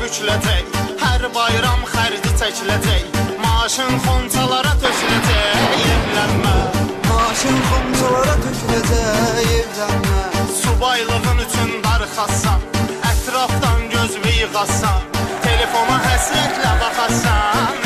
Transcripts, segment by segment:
büküləcək. Hər bayram xərci çəkiləcək. Maaşın xonçalara töküləcək. Evlənmə. Maaşın xonçalara töküləcək. Evlənmə. Subaylığın üçün darıxasan Ətrafdan göz yığasan Telefona həsrətlə baxasan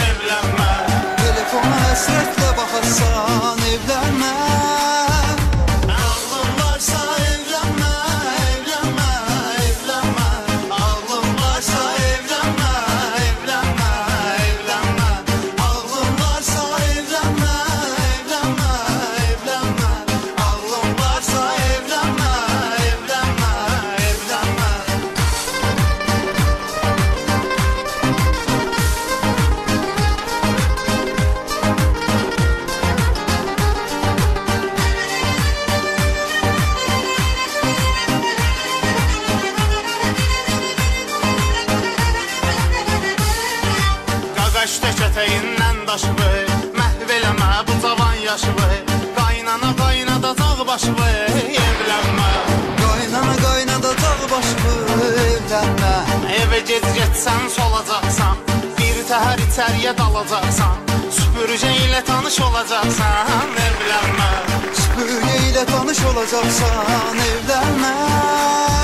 Qaqaş tək ətəyindən daşıvı Məhv eləmə bu cavan yaşıvı Qaynana qaynadacaq başıvı Evlənmə. Qaynana qaynadacaq başımı evlənmə. Evə gec getsən solacaqsan Bir təhər içəriyə dalacaqsan. Süpürgə ilə tanış olacaqsan Evlənmə. Süpürgə ilə tanış olacaqsan evlənmə